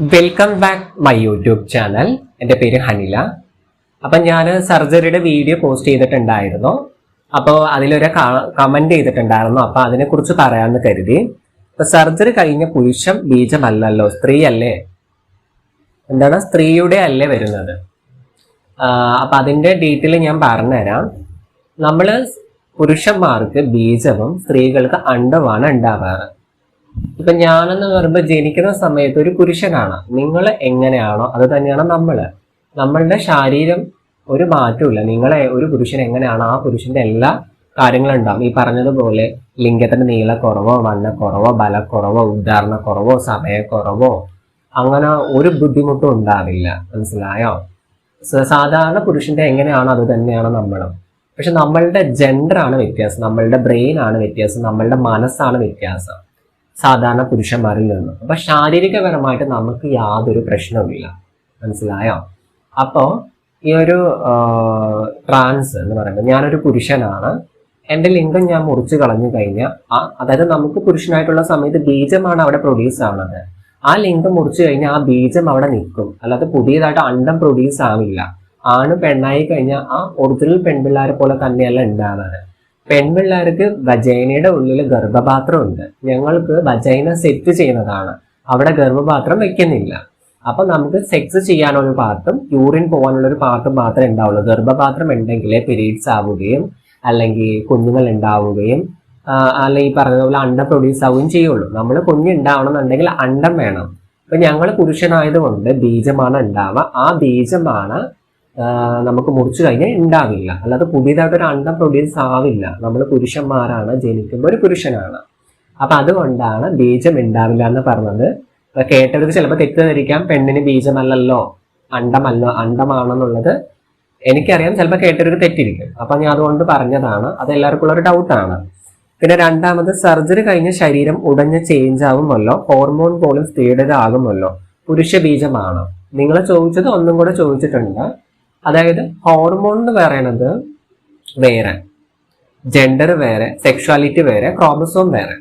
Welcome back my YouTube channel എന്റെ പേര് ഹനില. അപ്പം ഞാൻ സർജറിയുടെ വീഡിയോ പോസ്റ്റ് ചെയ്തിട്ടുണ്ടായിരുന്നു. അപ്പോൾ അതിലൊരു കമന്റ് ചെയ്തിട്ടുണ്ടായിരുന്നു. അപ്പോൾ അതിനെക്കുറിച്ച് പറയാമെന്ന് കരുതി. ഇപ്പം സർജറി കഴിഞ്ഞ പുരുഷം ബീജമല്ലല്ലോ സ്ത്രീ അല്ലേ എന്താണ്? സ്ത്രീയുടെ അല്ലേ വരുന്നത്? അപ്പം അതിന്റെ ഡീറ്റെയിൽ ഞാൻ പറഞ്ഞുതരാം. നമ്മൾ പുരുഷന്മാർക്ക് ബീജവും സ്ത്രീകൾക്ക് അണ്ടവുമാണ് ഉണ്ടാവാറ്. ഇപ്പൊ ഞാനെന്ന് പറയുമ്പോൾ ജനിക്കുന്ന സമയത്ത് ഒരു പുരുഷനാണ് നിങ്ങൾ എങ്ങനെയാണോ അത് തന്നെയാണ് നമ്മൾ. നമ്മളുടെ ശാരീരം ഒരു മാറ്റമില്ല നിങ്ങളെ ഒരു പുരുഷൻ എങ്ങനെയാണോ ആ പുരുഷന്റെ എല്ലാ കാര്യങ്ങളും ഉണ്ടാവും ഈ പറഞ്ഞതുപോലെ ലിംഗത്തിന്റെ നീളക്കുറവോ വണ്ണക്കുറവോ ബലക്കുറവോ ഉദ്ധാരണക്കുറവോ സമയക്കുറവോ അങ്ങനെ ഒരു ബുദ്ധിമുട്ടും ഉണ്ടാവില്ല. മനസ്സിലായോ? സാധാരണ പുരുഷന്റെ എങ്ങനെയാണോ അത് തന്നെയാണ് നമ്മളും. പക്ഷെ നമ്മളുടെ ജെൻഡർ ആണ് വ്യത്യാസം. നമ്മളുടെ ബ്രെയിൻ ആണ് വ്യത്യാസം. നമ്മളുടെ മനസ്സാണ് വ്യത്യാസം. സാധാരണ പുരുഷന്മാരിൽ നിന്നും. അപ്പൊ ശാരീരികപരമായിട്ട് നമുക്ക് യാതൊരു പ്രശ്നവുമില്ല. മനസ്സിലായോ? അപ്പോ ഈ ഒരു ട്രാൻസ് എന്ന് പറയുമ്പോൾ ഞാനൊരു പുരുഷനാണ്. എന്റെ ലിംഗം ഞാൻ മുറിച്ചു കളഞ്ഞു കഴിഞ്ഞാൽ അതായത് നമുക്ക് പുരുഷനായിട്ടുള്ള സമയത്ത് ബീജമാണ് അവിടെ പ്രൊഡ്യൂസ് ആവുന്നത്. ആ ലിംഗം മുറിച്ചു കഴിഞ്ഞാൽ ആ ബീജം അവിടെ നിൽക്കും. അല്ലാതെ പുതിയതായിട്ട് അണ്ടം പ്രൊഡ്യൂസ് ആവില്ല. ആണ് പെണ്ണായി കഴിഞ്ഞാൽ ആ ഒറിജിനൽ പെൺപിള്ളേരെ പോലെ തന്നെയല്ല ഉണ്ടാവുന്നത്. പെൺപിള്ളേർക്ക് വജൈനയുടെ ഉള്ളിൽ ഗർഭപാത്രം ഉണ്ട് ഞങ്ങൾക്ക് വജൈന സെറ്റ് ചെയ്യുന്നതാണ്. അവിടെ ഗർഭപാത്രം വെക്കുന്നില്ല. അപ്പൊ നമുക്ക് സെക്സ് ചെയ്യാനുള്ള പാർട്ടും യൂറിൻ പോകാനുള്ള ഒരു പാർട്ടും മാത്രമേ ഉണ്ടാവുള്ളൂ. ഗർഭപാത്രം ഉണ്ടെങ്കിലേ പീരീഡ്സ് ആവുകയും അല്ലെങ്കിൽ കുഞ്ഞുങ്ങൾ ഉണ്ടാവുകയും അല്ലെങ്കിൽ പറഞ്ഞ പറഞ്ഞതുപോലെ അണ്ടം പ്രൊഡ്യൂസ് ആവുകയും ചെയ്യുള്ളൂ. നമ്മൾ കുഞ്ഞുണ്ടാവണമെന്നുണ്ടെങ്കിൽ അണ്ടം വേണം. അപ്പൊ ഞങ്ങൾ പുരുഷനായതുകൊണ്ട് ബീജമാണ് ഉണ്ടാവുക. ആ ബീജമാണ് നമുക്ക് മുറിച്ചു കഴിഞ്ഞാൽ ഉണ്ടാവില്ല അല്ലാതെ പുതിയതായിട്ട് ഒരു അണ്ടം പ്രൊഡ്യൂസ് ആവില്ല. നമ്മൾ പുരുഷന്മാരാണ് ജനിക്കുമ്പോൾ ഒരു പുരുഷനാണ്. അപ്പൊ അതുകൊണ്ടാണ് ബീജം ഉണ്ടാവില്ല എന്ന് പറഞ്ഞത്. അപ്പൊ കേട്ടവർക്ക് ചിലപ്പോൾ തെറ്റിദ്ധരിക്കാം. പെണ്ണിന് ബീജമല്ലല്ലോ അണ്ടമല്ലോ അണ്ടമാണെന്നുള്ളത് എനിക്കറിയാം. ചിലപ്പോൾ കേട്ടവർക്ക് തെറ്റിരിക്കും. അപ്പൊ ഞാൻ അതുകൊണ്ട് പറഞ്ഞതാണ്. അത് എല്ലാവർക്കും ഉള്ളൊരു ഡൗട്ടാണ് പിന്നെ രണ്ടാമത് സർജറി കഴിഞ്ഞ ശരീരം ഉടനെ ചേഞ്ച് ആകുമല്ലോ ഹോർമോൺ പോലും സ്ത്രീയുടേതാകുമല്ലോ പുരുഷ ബീജമാണ്. നിങ്ങൾ ചോദിച്ചത് ഒന്നും കൂടെ ചോദിച്ചിട്ടുണ്ട്. അതായത് ഹോർമോൺ എന്ന് പറയണത് വേറെ. ജെൻഡർ വേറെ സെക്ഷുവാലിറ്റി വേറെ ക്രോമസോം വേറെ.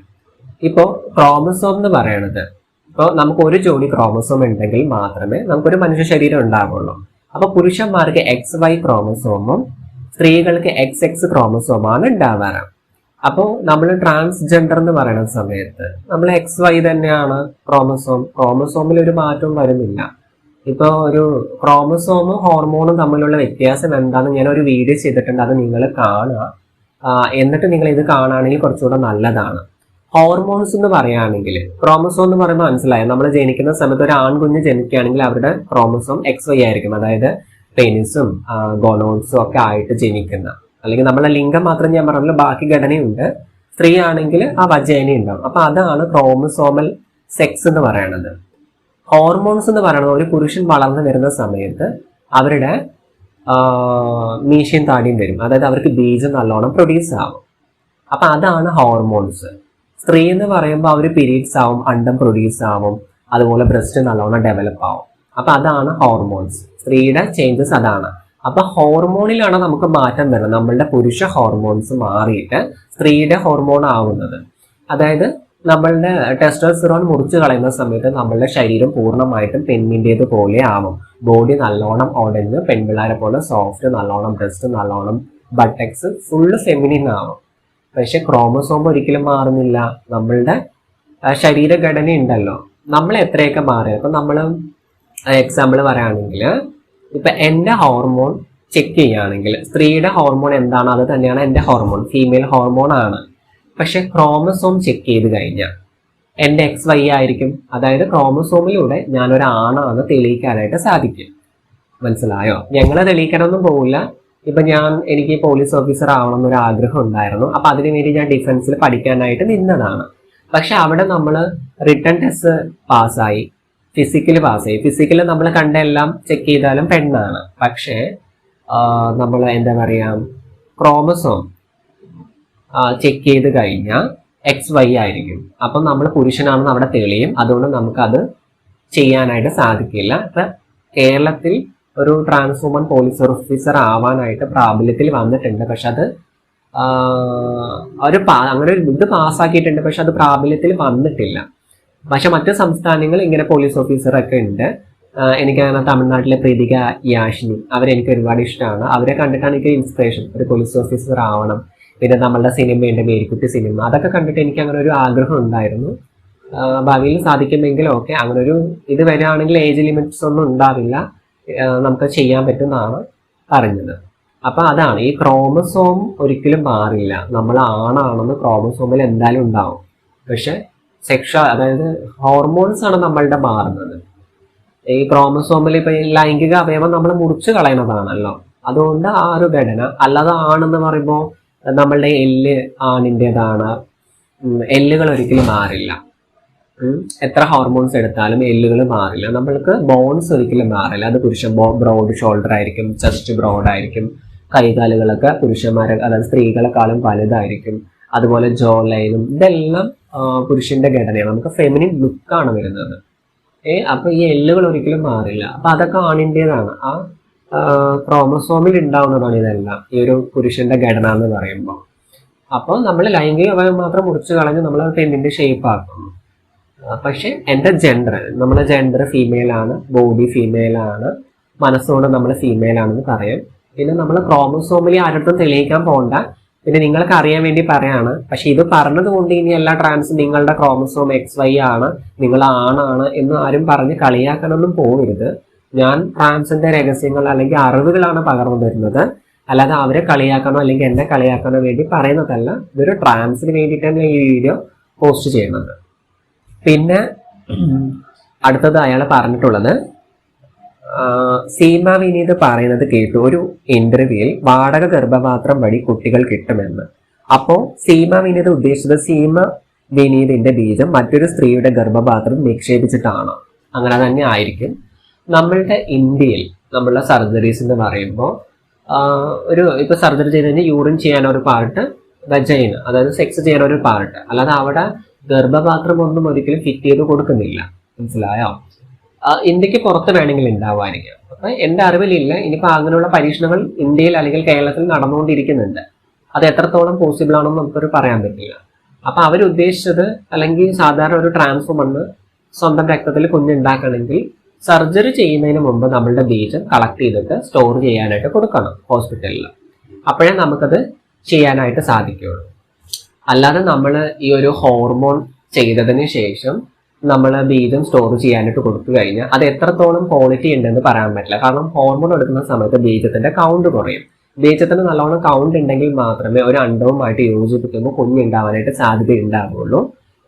ഇപ്പോൾ ക്രോമസോം എന്ന് പറയണത്. ഇപ്പോൾ നമുക്ക് ഒരു ജോഡി ക്രോമസോം ഉണ്ടെങ്കിൽ മാത്രമേ നമുക്കൊരു മനുഷ്യ ശരീരം ഉണ്ടാവുള്ളൂ. അപ്പോൾ പുരുഷന്മാർക്ക് എക്സ് വൈ ക്രോമസോമും സ്ത്രീകൾക്ക് എക്സ് എക്സ് ക്രോമസോമാണ് ഉണ്ടാവാറ് അപ്പോൾ നമ്മൾ ട്രാൻസ്ജെൻഡർ എന്ന് പറയുന്ന സമയത്ത് നമ്മൾ എക്സ് വൈ തന്നെയാണ് ക്രോമസോം ക്രോമസോമിൽ ഒരു മാറ്റവും വരുന്നില്ല. ഇപ്പോൾ ഒരു ക്രോമസോമും ഹോർമോണും തമ്മിലുള്ള വ്യത്യാസം എന്താണെന്ന് ഞാൻ ഒരു വീഡിയോ ചെയ്തിട്ടുണ്ട്. അത് നിങ്ങൾ കാണുക. എന്നിട്ട് നിങ്ങൾ ഇത് കാണുകയാണെങ്കിൽ കുറച്ചുകൂടെ നല്ലതാണ്. ഹോർമോൺസ് എന്ന് പറയുകയാണെങ്കിൽ ക്രോമസോം എന്ന് പറയുമ്പോൾ മനസ്സിലായോ? നമ്മൾ ജനിക്കുന്ന സമയത്ത് ഒരു ആൺകുഞ്ഞ് ജനിക്കുകയാണെങ്കിൽ അവരുടെ ക്രോമസോം എക്സ് വൈ ആയിരിക്കും. അതായത് പെനിസും ഗോണോൺസും ഒക്കെ ആയിട്ട് ജനിക്കുന്ന. അല്ലെങ്കിൽ നമ്മളെ ലിംഗം മാത്രം ഞാൻ പറഞ്ഞല്ലോ ബാക്കി ഘടനയുണ്ട്. സ്ത്രീ ആണെങ്കിൽ ആ വജേന ഉണ്ടാവും അപ്പൊ അതാണ് ക്രോമസോമൽ സെക്സ് എന്ന് പറയുന്നത് ഹോർമോൺസ് എന്ന് പറയുന്നത് ഒരു പുരുഷൻ വളർന്നു വരുന്ന സമയത്ത് അവരുടെ മീശയും താടിയും വരും. അതായത് അവർക്ക് ബീജം നല്ലോണം പ്രൊഡ്യൂസ് ആവും. അപ്പൊ അതാണ് ഹോർമോൺസ് സ്ത്രീ എന്ന് പറയുമ്പോൾ അവർ പീരീഡ്സ് ആവും അണ്ടം പ്രൊഡ്യൂസ് ആവും അതുപോലെ ബ്രസ്റ്റ് നല്ലോണം ഡെവലപ്പ് ആവും. അപ്പൊ അതാണ് ഹോർമോൺസ് സ്ത്രീയുടെ ചേഞ്ചസ് അതാണ്. അപ്പൊ ഹോർമോണിലാണ് നമുക്ക് മാറ്റം വരുന്നത്. നമ്മളുടെ പുരുഷ ഹോർമോൺസ് മാറിയിട്ട് സ്ത്രീയുടെ ഹോർമോൺ ആവുന്നത്. അതായത് നമ്മളുടെ ടെസ്റ്റോസ്റ്റിറോൺ മുറിച്ച് കളയുന്ന സമയത്ത് നമ്മളുടെ ശരീരം പൂർണമായിട്ടും പെണ്ണിന്റേത് പോലെ ആവും. ബോഡി നല്ലോണം ഉടഞ്ഞ് പെൺപിള്ളേരെ പോലെ സോഫ്റ്റ് നല്ലോണം ബ്രസ്റ്റ് നല്ലോണം ബട്ടക്സ് ഫുള്ള് ഫെമിനിൻ ആവും. പക്ഷെ ക്രോമസോം ഒരിക്കലും മാറുന്നില്ല. നമ്മളുടെ ശരീരഘടന ഉണ്ടല്ലോ നമ്മൾ എത്രയൊക്കെ മാറി? അപ്പം നമ്മൾ എക്സാമ്പിൾ പറയുകയാണെങ്കിൽ ഇപ്പം എന്റെ ഹോർമോൺ ചെക്ക് ചെയ്യുകയാണെങ്കിൽ സ്ത്രീയുടെ ഹോർമോൺ എന്താണ്? അത് തന്നെയാണ് എന്റെ ഹോർമോൺ ഫീമെയിൽ ഹോർമോൺ ആണ്. പക്ഷെ ക്രോമസോം ചെക്ക് ചെയ്ത് കഴിഞ്ഞാൽ എന്റെ എക്സ് വൈ ആയിരിക്കും. അതായത് ക്രോമസോമിലൂടെ ഞാനൊരു ആണാണ് തെളിയിക്കാനായിട്ട് സാധിക്കും മനസ്സിലായോ? ഞങ്ങൾ തെളിയിക്കാനൊന്നും പോകില്ല ഇപ്പൊ ഞാൻ എനിക്ക് പോലീസ് ഓഫീസർ ആവണം എന്നൊരു ആഗ്രഹം ഉണ്ടായിരുന്നു. അപ്പൊ അതിനു വേണ്ടി ഞാൻ ഡിഫൻസിൽ പഠിക്കാനായിട്ട് നിന്നതാണ്. പക്ഷെ അവിടെ നമ്മൾ റിട്ടേൺ ടെസ്റ്റ് പാസ്സായി. ഫിസിക്കൽ പാസ്സായി. ഫിസിക്കൽ നമ്മൾ കണ്ട എല്ലാം ചെക്ക് ചെയ്താലും പെണ്ണാണ്. പക്ഷേ നമ്മൾ എന്താ പറയുക ക്രോമസോം ചെക്ക് ചെയ്ത് കഴിഞ്ഞാൽ എക്സ് വൈ ആയിരിക്കും. അപ്പം നമ്മൾ പുരുഷനാണെന്ന് അവിടെ തെളിയും. അതുകൊണ്ട് നമുക്കത് ചെയ്യാനായിട്ട് സാധിക്കില്ല. കേരളത്തിൽ ഒരു ട്രാൻസ് പോലീസ് ഓഫീസർ ആവാനായിട്ട് പ്രാബല്യത്തിൽ വന്നിട്ടുണ്ട്. പക്ഷെ അത് ഒരു അങ്ങനെ ഒരു ഇത് പാസ്സാക്കിയിട്ടുണ്ട്. പക്ഷെ അത് പ്രാബല്യത്തിൽ വന്നിട്ടില്ല. പക്ഷെ മറ്റ് സംസ്ഥാനങ്ങൾ ഇങ്ങനെ പോലീസ് ഓഫീസറൊക്കെ ഉണ്ട്. എനിക്ക് അങ്ങനെ തമിഴ്നാട്ടിലെ പ്രീതിക യാഷിനി അവരെനിക്ക് ഒരുപാട് ഇഷ്ടമാണ്. അവരെ കണ്ടിട്ടാണ് എനിക്ക് ഇൻസ്പിറേഷൻ ഒരു പോലീസ് ഓഫീസർ ആവണം. പിന്നെ നമ്മളുടെ സിനിമയുണ്ട് മേരിക്കുട്ടി സിനിമ അതൊക്കെ കണ്ടിട്ട് എനിക്ക് അങ്ങനെ ഒരു ആഗ്രഹം ഉണ്ടായിരുന്നു. ഭാവിയിൽ സാധിക്കുമെങ്കിൽ ഓക്കെ അങ്ങനെ ഒരു ഇത് വരികയാണെങ്കിൽ ഏജ് ലിമിറ്റ്സ് ഒന്നും ഉണ്ടാവില്ല. നമുക്ക് ചെയ്യാൻ പറ്റുന്നതാണ് പറഞ്ഞത്. അപ്പൊ അതാണ് ഈ ക്രോമസോം ഒരിക്കലും മാറില്ല. നമ്മൾ ആണാണെന്ന് ക്രോമസോമിൽ എന്തായാലും ഉണ്ടാവും. പക്ഷെ സെക്ഷ അതായത് ഹോർമോൺസ് ആണ് നമ്മളുടെ മാറുന്നത്. ഈ ക്രോമസോമിൽ ഇപ്പൊ ലൈംഗിക അവയവം നമ്മൾ മുറിച്ചു കളയണതാണല്ലോ അതുകൊണ്ട് ആ ഒരു ഘടന അല്ലാതെ ആണെന്ന് പറയുമ്പോൾ നമ്മളുടെ എല്ല് ആണിന്റെതാണ് എല്ലുകൾ ഒരിക്കലും മാറില്ല. എത്ര ഹോർമോൺസ് എടുത്താലും എല്ലുകൾ മാറില്ല. നമ്മൾക്ക് ബോൺസ് ഒരിക്കലും മാറില്ല. അത് പുരുഷൻ ബ്രോഡ് ഷോൾഡർ ആയിരിക്കും ചെസ്റ്റ് ബ്രോഡ് ആയിരിക്കും. കൈകാലുകളൊക്കെ പുരുഷന്മാരെ അതായത് സ്ത്രീകളെക്കാളും വലുതായിരിക്കും. അതുപോലെ ജോ ലൈനും ഇതെല്ലാം പുരുഷന്റെ ഘടനയാണ്. നമുക്ക് ഫെമിനിൻ ലുക്കാണ് വരുന്നത്. ഏ അപ്പൊ ഈ എല്ലുകൾ ഒരിക്കലും മാറില്ല. അപ്പൊ അതൊക്കെ ആണിന്റെതാണ് ആ ക്രോമസോമിൽ ഉണ്ടാവുന്നതാണ് ഇതെല്ലാം. ഈ ഒരു പുരുഷന്റെ ഘടന എന്ന് പറയുമ്പോൾ അപ്പോൾ നമ്മൾ ലൈംഗിക അവയവം മാത്രം മുറിച്ച് കളഞ്ഞ് നമ്മൾ പെണ്ണിന്റെ ഷേപ്പ് ആക്കുന്നു പക്ഷെ എന്റെ ജെൻഡർ നമ്മുടെ ജെൻഡർ ഫീമെയിൽ ആണ് ബോഡി ഫീമെയിൽ ആണ് മനസ്സുകൊണ്ട് നമ്മൾ ഫീമെയിൽ ആണെന്ന് പറയാം. പിന്നെ നമ്മൾ ക്രോമസോമിലി ആരുടെ തെളിയിക്കാൻ പോകണ്ട പിന്നെ നിങ്ങൾക്ക് അറിയാൻ വേണ്ടി പറയാണ്. പക്ഷെ ഇത് പറഞ്ഞത് കൊണ്ട് ഇനി എല്ലാ ട്രാൻസും നിങ്ങളുടെ ക്രോമസോം എക്സ് വൈ ആണ് നിങ്ങൾ ആണാണ് എന്ന് ആരും പറഞ്ഞ് കളിയാക്കാനൊന്നും പോകരുത്. ഞാൻ ട്രാൻസിന്റെ രഹസ്യങ്ങൾ അല്ലെങ്കിൽ അറിവുകളാണ് പകർന്നു തരുന്നത്. അല്ലാതെ അവരെ കളിയാക്കാനോ അല്ലെങ്കിൽ എന്നെ കളിയാക്കാനോ വേണ്ടി പറയുന്നതല്ല. ഇതൊരു ട്രാൻസിന് വേണ്ടിയിട്ടാണ് ഞാൻ ഈ വീഡിയോ പോസ്റ്റ് ചെയ്യുന്നത്. പിന്നെ അടുത്തത് അയാൾ പറഞ്ഞിട്ടുള്ളത് സീമ വിനീത് പറയുന്നത് കേട്ടു. ഒരു ഇന്റർവ്യൂവിൽ വാടക ഗർഭപാത്രം വഴി കുട്ടികൾ കിട്ടുമെന്ന്. അപ്പോ സീമ വിനീത് ഉദ്ദേശിച്ചത് സീമ വിനീതിന്റെ ബീജം മറ്റൊരു സ്ത്രീയുടെ ഗർഭപാത്രം നിക്ഷേപിച്ചിട്ടാണ്. അങ്ങനെ തന്നെ ആയിരിക്കും. നമ്മളുടെ ഇന്ത്യയിൽ നമ്മളുടെ സർജറീസ് എന്ന് പറയുമ്പോൾ ഒരു ഇപ്പൊ സർജറി ചെയ്ത് കഴിഞ്ഞാൽ യൂറിൻ ചെയ്യാൻ ഒരു പാർട്ട് വെജൈന അതായത് സെക്സ് ചെയ്യാൻ ഒരു പാർട്ട്. അല്ലാതെ അവിടെ ഗർഭപാത്രം ഒന്നും ഒരിക്കലും ഫിറ്റ് ചെയ്ത് കൊടുക്കുന്നില്ല. മനസ്സിലായോ? ഇന്ത്യയ്ക്ക് പുറത്ത് വേണമെങ്കിൽ ഉണ്ടാവുമായിരിക്കും. അപ്പൊ എന്റെ അറിവിലില്ല ഇനിയിപ്പോ അങ്ങനെയുള്ള പരീക്ഷണങ്ങൾ ഇന്ത്യയിൽ അല്ലെങ്കിൽ കേരളത്തിൽ നടന്നുകൊണ്ടിരിക്കുന്നുണ്ട്. അത് എത്രത്തോളം പോസിബിൾ ആണെന്ന് നമുക്കൊരു പറയാൻ പറ്റില്ല. അപ്പൊ അവരുദ്ദേശിച്ചത് അല്ലെങ്കിൽ സാധാരണ ഒരു ട്രാൻസ്ഫോമണ് സ്വന്തം രക്തത്തിൽ കുഞ്ഞുണ്ടാക്കണമെങ്കിൽ സർജറി ചെയ്യുന്നതിന് മുമ്പ് നമ്മളുടെ ബീജം കളക്ട് ചെയ്തിട്ട് സ്റ്റോർ ചെയ്യാനായിട്ട് കൊടുക്കണം ഹോസ്പിറ്റലിൽ അപ്പോഴേ നമുക്കത് ചെയ്യാനായിട്ട് സാധിക്കുകയുള്ളൂ. അല്ലാതെ നമ്മൾ ഈ ഒരു ഹോർമോൺ ചെയ്തതിന് ശേഷം നമ്മൾ ബീജം സ്റ്റോർ ചെയ്യാനായിട്ട് കൊടുത്തു കഴിഞ്ഞാൽ അത് എത്രത്തോളം ക്വാളിറ്റി ഉണ്ടെന്ന് പറയാൻ പറ്റില്ല. കാരണം ഹോർമോൺ എടുക്കുന്ന സമയത്ത് ബീജത്തിന്റെ കൗണ്ട് കുറയും. ബീജത്തിന് നല്ലോണം കൗണ്ട് ഉണ്ടെങ്കിൽ മാത്രമേ ഒരു അണ്ടവുമായിട്ട് യോജിപ്പിക്കുമ്പോൾ കുഞ്ഞുണ്ടാവാനായിട്ട് സാധ്യത ഉണ്ടാവുള്ളൂ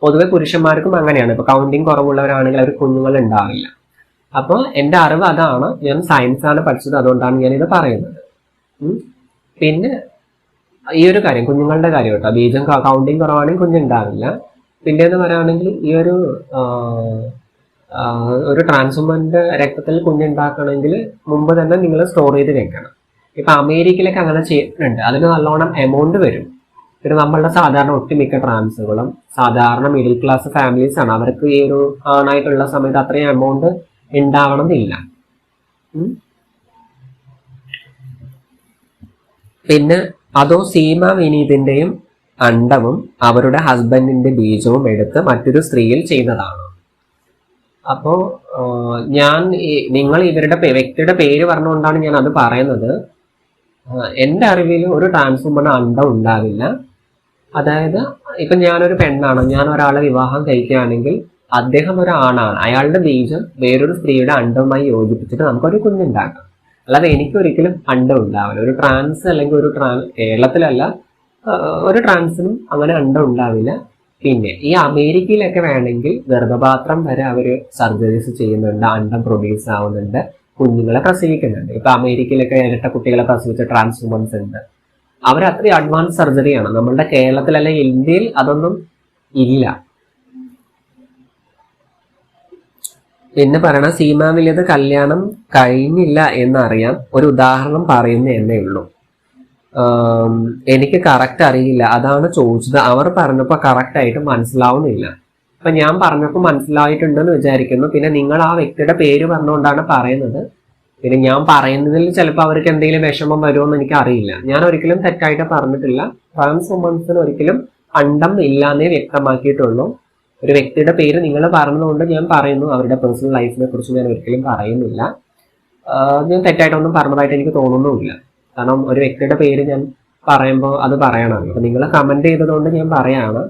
പൊതുവെ പുരുഷന്മാർക്കും അങ്ങനെയാണ്. ഇപ്പൊ കൗണ്ടിങ് കുറവുള്ളവരാണെങ്കിൽ അവർ കുഞ്ഞുങ്ങൾ ഉണ്ടാവില്ല അപ്പോൾ എന്റെ അറിവ് അതാണ്. ഞാൻ സയൻസ് ആണ് പഠിച്ചത് അതുകൊണ്ടാണ് ഞാൻ ഇത് പറയുന്നത് പിന്നെ ഈ ഒരു കാര്യം കുഞ്ഞുങ്ങളുടെ കാര്യം കേട്ടോ. ബീജം കൗണ്ടിങ് കുറവാണെങ്കിൽ കുഞ്ഞുണ്ടാവില്ല. പിന്നെ എന്ന് പറയുകയാണെങ്കിൽ ഈ ഒരു ഒരു ട്രാൻസ്ഫോമറിന്റെ രക്തത്തിൽ കുഞ്ഞുണ്ടാക്കണമെങ്കിൽ മുമ്പ് തന്നെ നിങ്ങൾ സ്റ്റോർ ചെയ്ത് വെക്കണം. ഇപ്പൊ അമേരിക്കയിലൊക്കെ അങ്ങനെ ചെയ്യുന്നുണ്ട് അതിന് നല്ലോണം എമൗണ്ട് വരും. പിന്നെ നമ്മളുടെ സാധാരണ ഒട്ടുമിക്ക ട്രാൻസുകളും സാധാരണ മിഡിൽ ക്ലാസ് ഫാമിലീസ് ആണ്. അവർക്ക് ഈ ഒരു ആണായിട്ടുള്ള സമയത്ത് അത്രയും എമൗണ്ട് ഉണ്ടാവണം എന്നില്ല ഉം. പിന്നെ അതോ സീമ വിനീതിന്റെയും അണ്ടവും അവരുടെ ഹസ്ബൻഡിന്റെ ബീജവും എടുത്ത് മറ്റൊരു സ്ത്രീയിൽ ചെയ്തതാണ് അപ്പോ ഞാൻ നിങ്ങൾ ഇവരുടെ വ്യക്തിയുടെ പേര് പറഞ്ഞുകൊണ്ടാണ് ഞാൻ അത് പറയുന്നത്. എന്റെ അറിവിൽ ഒരു ട്രാൻസ്ഫോമറിന് അണ്ടം ഉണ്ടാവില്ല. അതായത് ഇപ്പൊ ഞാനൊരു പെണ്ണാണ്. ഞാൻ ഒരാളെ വിവാഹം കഴിക്കുകയാണെങ്കിൽ അദ്ദേഹം ഒരാണാണ്. അയാളുടെ ബീജം വേറൊരു സ്ത്രീയുടെ അണ്ടവുമായി യോജിപ്പിച്ചിട്ട് നമുക്കൊരു കുഞ്ഞുണ്ടാക്കാം. അല്ലാതെ എനിക്കൊരിക്കലും അണ്ടം ഉണ്ടാവില്ല. ഒരു ട്രാൻസ് അല്ലെങ്കിൽ ഒരു ട്രാൻ കേരളത്തിലല്ല ഒരു ട്രാൻസിനും അങ്ങനെ അണ്ടം ഉണ്ടാവില്ല. പിന്നെ ഈ അമേരിക്കയിലൊക്കെ വേണമെങ്കിൽ ഗർഭപാത്രം വരെ അവർ സർജറീസ് ചെയ്യുന്നുണ്ട് അണ്ടം പ്രൊഡ്യൂസ് ആവുന്നുണ്ട് കുഞ്ഞുങ്ങളെ പ്രസവിക്കുന്നുണ്ട്. ഇപ്പൊ അമേരിക്കയിലൊക്കെ ഇരട്ട കുട്ടികളെ പ്രസവിച്ച ട്രാൻസ്ഹ്യൂമൻസ് ഉണ്ട്. അവർ അത്രയും അഡ്വാൻസ് സർജറിയാണ് നമ്മളുടെ കേരളത്തിൽ അല്ലെങ്കിൽ ഇന്ത്യയിൽ അതൊന്നും ഇല്ല. പിന്നെ പറയണ സീമാവിലേത് കല്യാണം കഴിഞ്ഞില്ല എന്നറിയാം ഒരു ഉദാഹരണം പറയുന്ന എന്നേ ഉള്ളൂ. എനിക്ക് കറക്റ്റ് അറിയില്ല. അതാണ് ചോദിച്ചത്. അവർ പറഞ്ഞപ്പോൾ കറക്റ്റ് ആയിട്ട് മനസ്സിലാവുന്നില്ല. അപ്പൊ ഞാൻ പറഞ്ഞപ്പോൾ മനസ്സിലായിട്ടുണ്ടെന്ന് വിചാരിക്കുന്നു. പിന്നെ നിങ്ങൾ ആ വ്യക്തിയുടെ പേര് പറഞ്ഞുകൊണ്ടാണ് പറയുന്നത്. പിന്നെ ഞാൻ പറയുന്നതിൽ ചിലപ്പോൾ അവർക്ക് എന്തെങ്കിലും വിഷമം വരുമോ എനിക്ക് അറിയില്ല. ഞാൻ ഒരിക്കലും തെറ്റായിട്ട് പറഞ്ഞിട്ടില്ല. ട്രാൻസ് വുമൻസിന് ഒരിക്കലും അണ്ടം ഇല്ലാന്നേ വ്യക്തമാക്കിയിട്ടുള്ളൂ. ഒരു വ്യക്തിയുടെ പേര് നിങ്ങൾ പറഞ്ഞതുകൊണ്ട് ഞാൻ പറയുന്നു. അവരുടെ പേഴ്സണൽ ലൈഫിനെ കുറിച്ച് ഞാൻ ഒരിക്കലും പറയുന്നില്ല. ഞാൻ തെറ്റായിട്ടൊന്നും പറഞ്ഞതായിട്ട് എനിക്ക് തോന്നുന്നുമില്ല. കാരണം ഒരു വ്യക്തിയുടെ പേര് ഞാൻ പറയുമ്പോൾ അത് പറയണമല്ലോ അപ്പം നിങ്ങൾ കമന്റ് ചെയ്തതുകൊണ്ട് ഞാൻ പറയാണ്.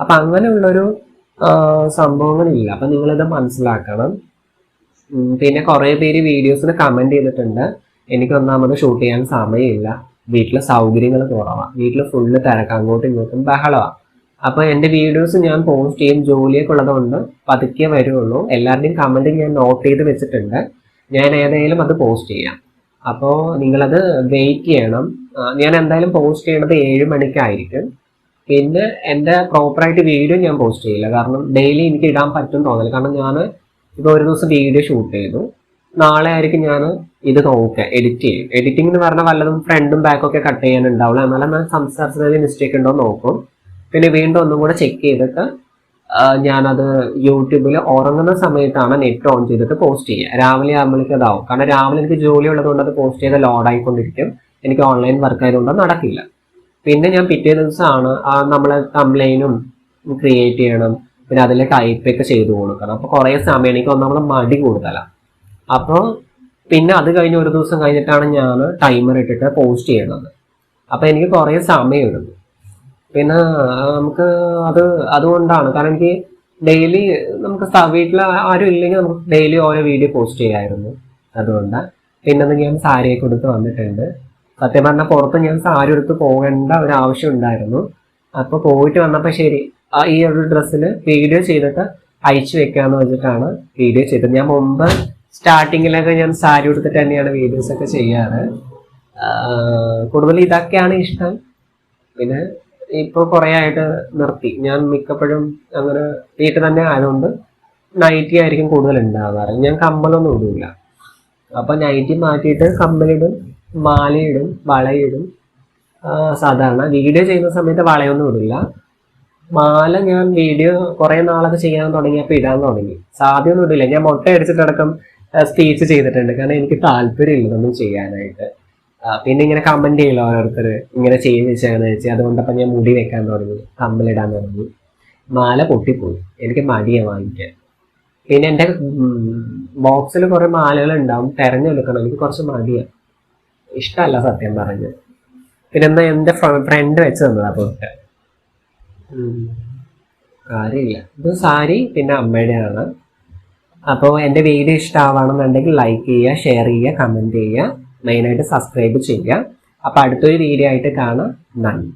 അപ്പം അങ്ങനെയുള്ളൊരു സംഭവങ്ങളില്ല. അപ്പം നിങ്ങളിത് മനസ്സിലാക്കണം. പിന്നെ കുറേ പേര് വീഡിയോസിന് കമന്റ് ചെയ്തിട്ടുണ്ട്. എനിക്ക് ഒന്നാമത് ഷൂട്ട് ചെയ്യാൻ സമയമില്ല. വീട്ടിലെ സൗകര്യങ്ങൾ കുറവാണ് വീട്ടിൽ ഫുള്ള് തിരക്ക് അങ്ങോട്ടും ഇങ്ങോട്ടും ബഹളമാണ് അപ്പൊ എന്റെ വീഡിയോസ് ഞാൻ പോസ്റ്റ് ചെയ്യും ജോലിയൊക്കെ ഉള്ളതുകൊണ്ട് പതുക്കെ വരുള്ളൂ. എല്ലാവരുടെയും കമന്റ് ഞാൻ നോട്ട് ചെയ്ത് വെച്ചിട്ടുണ്ട്. ഞാൻ ഏതായാലും അത് പോസ്റ്റ് ചെയ്യാം. അപ്പോൾ നിങ്ങളത് വെയിറ്റ് ചെയ്യണം. ഞാൻ എന്തായാലും പോസ്റ്റ് ചെയ്യണത് ഏഴ് മണിക്കായിരിക്കും. പിന്നെ എന്റെ പ്രോപ്പറായിട്ട് വീഡിയോ ഞാൻ പോസ്റ്റ് ചെയ്യില്ല. കാരണം ഡെയിലി എനിക്ക് ഇടാൻ പറ്റും തോന്നില്ല കാരണം ഞാൻ ഇപ്പോൾ ഒരു ദിവസം വീഡിയോ ഷൂട്ട് ചെയ്തു. നാളെ ആയിരിക്കും ഞാൻ ഇത് നോക്കുക എഡിറ്റ് ചെയ്യും. എഡിറ്റിംഗ് എന്ന് പറഞ്ഞാൽ വല്ലതും ഫ്രണ്ടും ബാക്കും ഒക്കെ കട്ട് ചെയ്യാനുണ്ടാവുള്ളൂ. എന്നാലും ഞാൻ സംസാരിച്ചതിൽ മിസ്റ്റേക്ക് ഉണ്ടോ നോക്കും. പിന്നെ വീണ്ടും ഒന്നും കൂടെ ചെക്ക് ചെയ്തിട്ട് ഞാനത് യൂട്യൂബിൽ ഉറങ്ങുന്ന സമയത്താണ് നെറ്റ് ഓൺ ചെയ്തിട്ട് പോസ്റ്റ് ചെയ്യുക. രാവിലെ ആകുമ്പോഴേക്കും അതാവും. കാരണം രാവിലെ എനിക്ക് ജോലി ഉള്ളതുകൊണ്ട് അത് പോസ്റ്റ് ചെയ്ത് ലോഡായിക്കൊണ്ടിരിക്കും എനിക്ക് ഓൺലൈൻ വർക്ക് ആയതുകൊണ്ട് നടക്കില്ല. പിന്നെ ഞാൻ പിറ്റേ ദിവസമാണ് ആ നമ്മളെ കംപ്ലൈനും ക്രിയേറ്റ് ചെയ്യണം. പിന്നെ അതിൽ ടൈപ്പൊക്കെ ചെയ്തു കൊടുക്കണം. അപ്പോൾ കുറേ സമയം എനിക്ക് നമ്മൾ മടി കൂടുതലാണ് അപ്പോൾ പിന്നെ അത് കഴിഞ്ഞ് ഒരു ദിവസം കഴിഞ്ഞിട്ടാണ് ഞാൻ ടൈമർ ഇട്ടിട്ട് പോസ്റ്റ് ചെയ്യണത്. അപ്പോൾ എനിക്ക് കുറേ സമയം എടുക്കും പിന്നെ നമുക്ക് അത് അതുകൊണ്ടാണ്. കാരണം എനിക്ക് ഡെയിലി നമുക്ക് വീട്ടിൽ ആരും ഇല്ലെങ്കിൽ നമുക്ക് ഡെയിലി ഓരോ വീഡിയോ പോസ്റ്റ് ചെയ്യായിരുന്നു. അതുകൊണ്ട് പിന്നെ ഞാൻ സാരിയൊക്കെ കൊടുത്ത് വന്നിട്ടുണ്ട്. സത്യം പറഞ്ഞാൽ പുറത്ത് ഞാൻ സാരി എടുത്ത് പോകേണ്ട ഒരു ആവശ്യം ഉണ്ടായിരുന്നു. അപ്പോൾ പോയിട്ട് വന്നപ്പോൾ ശരി ഈ ഒരു ഡ്രസ്സിൽ വീഡിയോ ചെയ്തിട്ട് അയച്ചു വെക്കാന്ന് വെച്ചിട്ടാണ് വീഡിയോ ചെയ്തത്. ഞാൻ മുമ്പ് സ്റ്റാർട്ടിങ്ങിലൊക്കെ ഞാൻ സാരി എടുത്തിട്ട് തന്നെയാണ് വീഡിയോസ് ഒക്കെ ചെയ്യാറ്. കൂടുതൽ ഇതൊക്കെയാണ് ഇഷ്ടം. പിന്നെ ഇപ്പോൾ കുറേ ആയിട്ട് നിർത്തി. ഞാൻ മിക്കപ്പോഴും അങ്ങനെ വീട്ടിൽ തന്നെ ആയതുകൊണ്ട് നൈറ്റി ആയിരിക്കും കൂടുതൽ ഉണ്ടാകാറ് ഞാൻ കമ്മലൊന്നും ഇടില്ല അപ്പൊ നൈറ്റി മാറ്റിയിട്ട് കമ്മലിടും മാലയിടും വളയിടും സാധാരണ വീഡിയോ ചെയ്യുന്ന സമയത്ത് വളയൊന്നും ഇടില്ല മാല ഞാൻ വീഡിയോ കുറെ നാളൊക്കെ ചെയ്യാൻ തുടങ്ങിയപ്പോൾ ഇടാൻ തുടങ്ങി. സാധ്യമൊന്നും ഇടില്ല ഞാൻ മുട്ട അടിച്ചിട്ടടക്കം സ്പീച്ച് ചെയ്തിട്ടുണ്ട്. കാരണം എനിക്ക് താല്പര്യമില്ല ഇല്ലതൊന്നും ചെയ്യാനായിട്ട്. പിന്നെ ഇങ്ങനെ കമന്റ് ചെയ്യില്ല ഓരോരുത്തർ ഇങ്ങനെ ചെയ്ത് വെച്ചാന്ന് വെച്ചാൽ അതുകൊണ്ടപ്പം ഞാൻ മുടി വെക്കാൻ തുടങ്ങി കമ്മലിടാൻ തുടങ്ങി. മാല പൊട്ടിപ്പോയി. എനിക്ക് മടിയാണ് വാങ്ങിക്കാൻ. പിന്നെ എന്റെ ബോക്സിൽ കുറെ മാലകൾ ഉണ്ടാവും തെരഞ്ഞെടുക്കണം എനിക്ക് കുറച്ച് മടിയാണ് ഇഷ്ടമല്ല സത്യം പറഞ്ഞു. പിന്നെ എന്താ എന്റെ ഫ്രണ്ട് വെച്ച് തന്നതാ പൊട്ട് കാര്യമില്ല. ഇത് സാരി പിന്നെ അമ്മയുടെയാണ്. അപ്പോൾ എന്റെ വീഡിയോ ഇഷ്ടമാവണമെന്നുണ്ടെങ്കിൽ ലൈക്ക് ചെയ്യുക ഷെയർ ചെയ്യുക കമന്റ് ചെയ്യുക. മെയിനായിട്ട് സബ്സ്ക്രൈബ് ചെയ്യുക. അപ്പോൾ അടുത്തൊരു വീഡിയോ ആയിട്ട് കാണാം. നന്ദി.